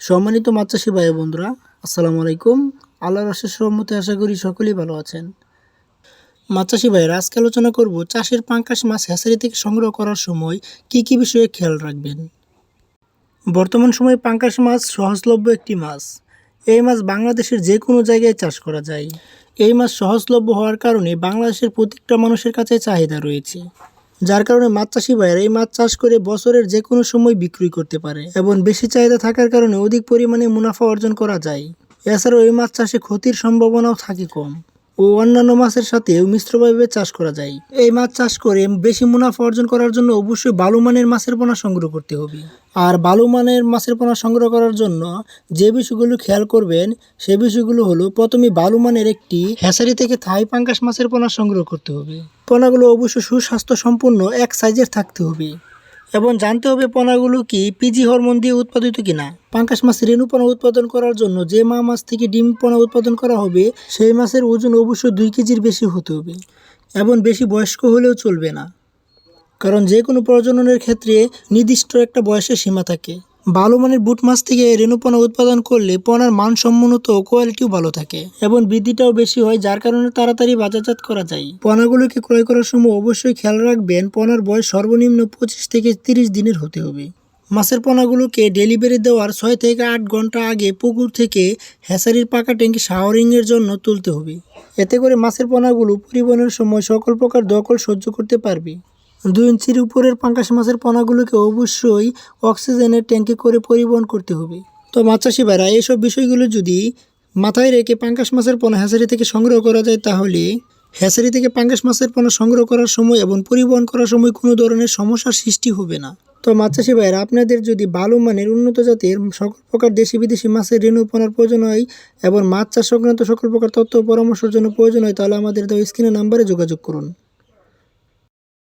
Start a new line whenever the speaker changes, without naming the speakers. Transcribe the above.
সম্মানিত মাছ ভাই বন্ধুরা আসসালামু আলাইকুম। আল্লাহর অশেষ রহমতে আশা করি সকলেই ভালো আছেন। মাছ চাষি ভাইয়ের, আজকে আলোচনা করব চাষের পাঙ্কাশ মাছ হ্যাচারি থেকে সংগ্রহ করার সময় কি কি বিষয়ে খেয়াল রাখবেন? বর্তমান সময়ে পাঙ্কাশ মাছ সহজলভ্য একটি মাছ। এই মাছ বাংলাদেশের যে কোনো জায়গায় চাষ করা যায়। এই মাছ সহজলভ্য হওয়ার কারণে বাংলাদেশের প্রত্যেকটা মানুষের কাছে চাহিদা রয়েছে। যার কারণে মাছ চাষি ভাইয়েরা এই মাছ চাষ করে বছরের যে কোনো সময় বিক্রি করতে পারে এবং বেশি চাহিদা থাকার কারণে অধিক পরিমাণে মুনাফা অর্জন করা যায়। এছাড়াও এই মাছ চাষে ক্ষতির সম্ভাবনাও থাকে কম। ও অন্যান্য মাছের সাথেও মিশ্রভাবে চাষ করা যায়। এই মাছ চাষ করে বেশি মুনাফা অর্জন করার জন্য অবশ্যই ভালো মানের মাছের পোনা সংগ্রহ করতে হবে। আর ভালো মানের মাছের পোনা সংগ্রহ করার জন্য যে বিষয়গুলো খেয়াল করবেন, সে বিষয়গুলো হলো প্রথমে ভালো মানের একটি হ্যাচারি থেকে থাই পাঙ্কাশ মাছের পোনা সংগ্রহ করতে হবে। পোনাগুলো অবশ্যই সুস্বাস্থ্য সম্পন্ন এক সাইজের থাকতে হবে। এবং জানতে হবে পোনাগুলো কি পিজি হরমোন দিয়ে উৎপাদিত কিনা। পাঙ্কাশ মাছ রেণু পোনা উৎপাদন করার জন্য যে মা মাছ থেকে ডিম পোনা উৎপাদন করা হবে, সেই মাছের ওজন অবশ্যই দুই কেজির বেশি হতে হবে এবং বেশি বয়স্ক হলেও চলবে না। কারণ যে কোনো প্রজননের ক্ষেত্রে নির্দিষ্ট একটা বয়সের সীমা থাকে। ভালো মানের বুট মাছ থেকে রেণুপনা উৎপাদন করলে পনার মানসম্মত কোয়ালিটিও ভালো থাকে এবং বৃদ্ধিটাও বেশি হয়, যার কারণে তাড়াতাড়ি বাজারজাত করা যায়। পনাগুলোকে ক্রয় করার সময় অবশ্যই খেয়াল রাখবেন, পনার বয়স সর্বনিম্ন পঁচিশ থেকে তিরিশ দিনের হতে হবে। মাছের পোনাগুলোকে ডেলিভারি দেওয়ার ছয় থেকে আট ঘণ্টা আগে পুকুর থেকে হ্যাচারির পাকা ট্যাঙ্কি শাওয়ারিংয়ের জন্য তুলতে হবে। এতে করে মাছের পোনাগুলো পরিবহনের সময় সকল প্রকার দখল সহ্য করতে পারবে। দুই ইঞ্চির উপরের পাঙ্কাশ মাছের পোনাগুলোকে অবশ্যই অক্সিজেনের ট্যাঙ্কে করে পরিবহন করতে হবে। তো মাছ চাষি ভাইরা এইসব বিষয়গুলো যদি মাথায় রেখে পাঙ্কাশ মাছের পোনা হ্যাচারি থেকে সংগ্রহ করা যায়, তাহলে হ্যাচারি থেকে পাঙ্কাশ মাছের পোনা সংগ্রহ করার সময় এবং পরিবহন করার সময় কোনো ধরনের সমস্যার সৃষ্টি হবে না। তো মাছ চাষি আপনাদের যদি ভালো মানের উন্নত জাতের সকল প্রকার দেশি বিদেশি মাছের রেণু পোনার প্রয়োজন হয় এবং মাছ চাষ সংক্রান্ত সকল প্রকার তথ্য পরামর্শের জন্য প্রয়োজন হয়, তাহলে আমাদের স্ক্রিনের নাম্বারে যোগাযোগ করুন।